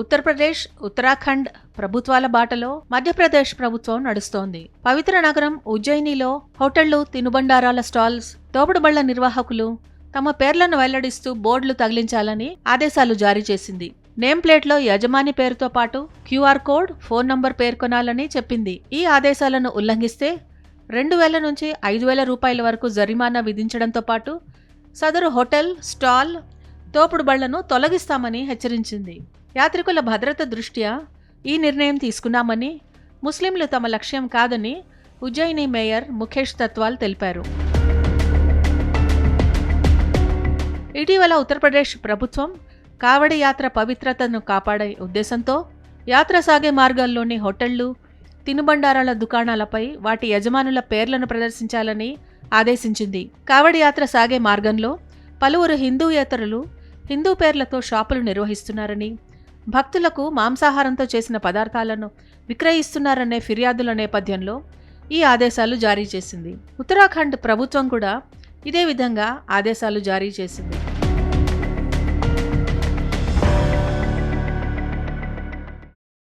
ఉత్తరప్రదేశ్ ఉత్తరాఖండ్ ప్రభుత్వాల బాటలో మధ్యప్రదేశ్ ప్రభుత్వం నడుస్తోంది. పవిత్ర నగరం ఉజ్జయినిలో హోటళ్ళు తినుబండారాల స్టాల్స్ తోపుడుబళ్ళ నిర్వాహకులు తమ పేర్లను వెల్లడిస్తూ బోర్డులు తగిలించాలని ఆదేశాలు జారీ చేసింది. నేమ్ ప్లేట్లో యజమాని పేరుతో పాటు క్యూఆర్ కోడ్ ఫోన్ నంబర్ పేర్కొనాలని చెప్పింది. ఈ ఆదేశాలను ఉల్లంఘిస్తే రెండు వేల నుంచి ఐదు వేల రూపాయల వరకు జరిమానా విధించడంతో పాటు సదరు హోటల్ స్టాల్ తోపుడు బళ్ళను తొలగిస్తామని హెచ్చరించింది. యాత్రికుల భద్రత దృష్ట్యా ఈ నిర్ణయం తీసుకున్నామని ముస్లింలు తమ లక్ష్యం కాదని ఉజ్జయిని మేయర్ ముఖేష్ తత్వాల్ తెలిపారు. ఇటీవల ఉత్తరప్రదేశ్ ప్రభుత్వం కావడి యాత్ర పవిత్రతను కాపాడే ఉద్దేశంతో యాత్ర సాగే మార్గాల్లోని హోటళ్ళు తినుబండారాల దుకాణాలపై వాటి యజమానుల పేర్లను ప్రదర్శించాలని ఆదేశించింది. కావడి యాత్ర సాగే మార్గంలో పలువురు హిందూయేతరులు హిందూ పేర్లతో షాపులు నిర్వహిస్తున్నారని భక్తులకు మాంసాహారంతో చేసిన పదార్థాలను విక్రయిస్తున్నారనే ఫిర్యాదుల నేపథ్యంలో ఈ ఆదేశాలు జారీ చేసింది. ఉత్తరాఖండ్ ప్రభుత్వం కూడా ఇదే విధంగా ఆదేశాలు జారీ చేసింది.